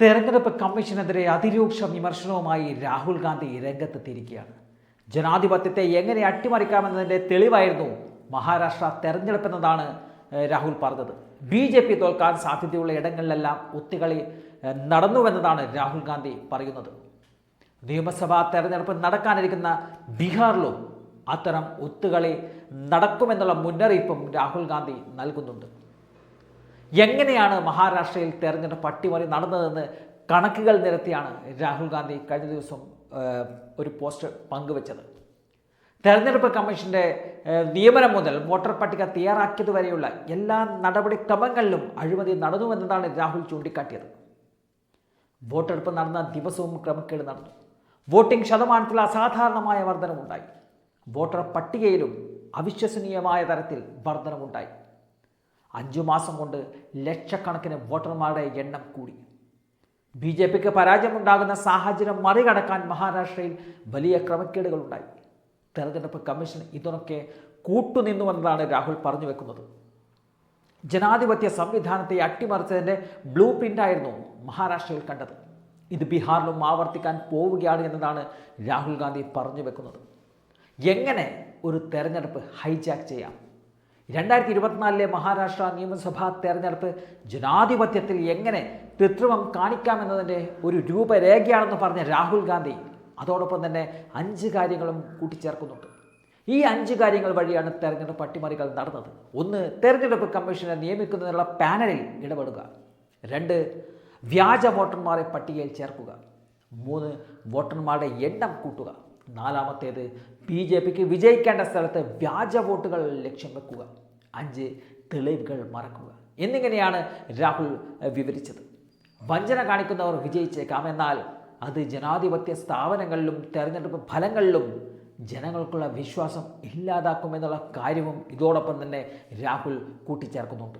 തെരഞ്ഞെടുപ്പ് കമ്മീഷനെതിരെ അതിരൂക്ഷ വിമർശനവുമായി രാഹുൽ ഗാന്ധി രംഗത്തെത്തിയിരിക്കുകയാണ്. ജനാധിപത്യത്തെ എങ്ങനെ അട്ടിമറിക്കാമെന്നതിന്റെ തെളിവായിരുന്നു മഹാരാഷ്ട്ര തെരഞ്ഞെടുപ്പെന്നതാണ് രാഹുൽ പറഞ്ഞത്. ബി ജെ പി തോൽക്കാൻ സാധ്യതയുള്ള ഇടങ്ങളിലെല്ലാം ഒത്തുകളി നടന്നുവെന്നതാണ് രാഹുൽ ഗാന്ധി പറയുന്നത്. നിയമസഭാ തെരഞ്ഞെടുപ്പ് നടക്കാനിരിക്കുന്ന ബീഹാറിലും അത്തരം ഒത്തുകളി നടക്കുമെന്നുള്ള മുന്നറിയിപ്പും രാഹുൽ ഗാന്ധി നൽകുന്നുണ്ട്. എങ്ങനെയാണ് മഹാരാഷ്ട്രയിൽ തെരഞ്ഞെടുപ്പ് അട്ടിമറി നടന്നതെന്ന് കണക്കുകൾ നിരത്തിയാണ് രാഹുൽ ഗാന്ധി കഴിഞ്ഞ ദിവസം ഒരു പോസ്റ്റ് പങ്കുവച്ചത്. തെരഞ്ഞെടുപ്പ് കമ്മീഷന്റെ നിയമനം മുതൽ വോട്ടർ പട്ടിക തയ്യാറാക്കിയതുവരെയുള്ള എല്ലാ നടപടിക്രമങ്ങളിലും അഴിമതി നടന്നുവെന്നതാണ് രാഹുൽ ചൂണ്ടിക്കാട്ടിയത്. വോട്ടെടുപ്പ് നടന്ന ദിവസവും ക്രമക്കേട് നടന്നു. വോട്ടിംഗ് ശതമാനത്തിൽ അസാധാരണമായ വർധനമുണ്ടായി വോട്ടർ പട്ടികയിലും അവിശ്വസനീയമായ തരത്തിൽ വർധനമുണ്ടായി അഞ്ചു മാസം കൊണ്ട് ലക്ഷക്കണക്കിന് വോട്ടർമാരുടെ എണ്ണം കൂടി. ബി ജെ പിക്ക് പരാജയമുണ്ടാകുന്ന സാഹചര്യം മറികടക്കാൻ മഹാരാഷ്ട്രയിൽ വലിയ ക്രമക്കേടുകൾ ഉണ്ടായി തെരഞ്ഞെടുപ്പ് കമ്മീഷൻ ഇതിനൊക്കെ കൂട്ടുനിന്നുവെന്നതാണ് രാഹുൽ പറഞ്ഞു വെക്കുന്നത്. ജനാധിപത്യ സംവിധാനത്തെ അട്ടിമറിച്ചതിന്റെ ബ്ലൂ പ്രിന്റായിരുന്നു മഹാരാഷ്ട്രയിൽ കണ്ടത്. ഇത് ബീഹാറിലും ആവർത്തിക്കാൻ പോവുകയാണ് എന്നതാണ് രാഹുൽ ഗാന്ധി പറഞ്ഞു വെക്കുന്നത്. എങ്ങനെ ഒരു തെരഞ്ഞെടുപ്പ് ഹൈജാക്ക് ചെയ്യാം? രണ്ടായിരത്തി ഇരുപത്തിനാലിലെ മഹാരാഷ്ട്ര നിയമസഭാ തെരഞ്ഞെടുപ്പ് ജനാധിപത്യത്തിൽ എങ്ങനെ കൃത്രിമം കാണിക്കാമെന്നതിന്റെ ഒരു രൂപരേഖയാണെന്ന് പറഞ്ഞ രാഹുൽ ഗാന്ധി അതോടൊപ്പം തന്നെ അഞ്ച് കാര്യങ്ങളും കൂട്ടിച്ചേർക്കുന്നുണ്ട്. ഈ അഞ്ച് കാര്യങ്ങൾ വഴിയാണ് തെരഞ്ഞെടുപ്പ് അട്ടിമറികൾ നടന്നത്. ഒന്ന് തെരഞ്ഞെടുപ്പ് കമ്മീഷനെ നിയമിക്കുന്നതിനുള്ള പാനലിൽ ഇടപെടുക. രണ്ട് വ്യാജ വോട്ടർമാരെ പട്ടികയിൽ ചേർക്കുക. മൂന്ന് വോട്ടർമാരുടെ എണ്ണം കൂട്ടുക. നാലാമത്തേത് ബി ജെ പിക്ക് വിജയിക്കേണ്ട സ്ഥലത്ത് വ്യാജ വോട്ടുകൾ ലക്ഷ്യം വെക്കുക. അഞ്ച് തെളിവുകൾ മറക്കുക. എന്നിങ്ങനെയാണ് രാഹുൽ വിവരിച്ചത്. വഞ്ചന കാണിക്കുന്നവർ വിജയിച്ചേക്കാം. എന്നാൽ അത് ജനാധിപത്യ സ്ഥാപനങ്ങളിലും തെരഞ്ഞെടുപ്പ് ഫലങ്ങളിലും ജനങ്ങൾക്കുള്ള വിശ്വാസം ഇല്ലാതാക്കുമെന്നുള്ള കാര്യവും ഇതോടൊപ്പം തന്നെ രാഹുൽ കൂട്ടിച്ചേർക്കുന്നുണ്ട്.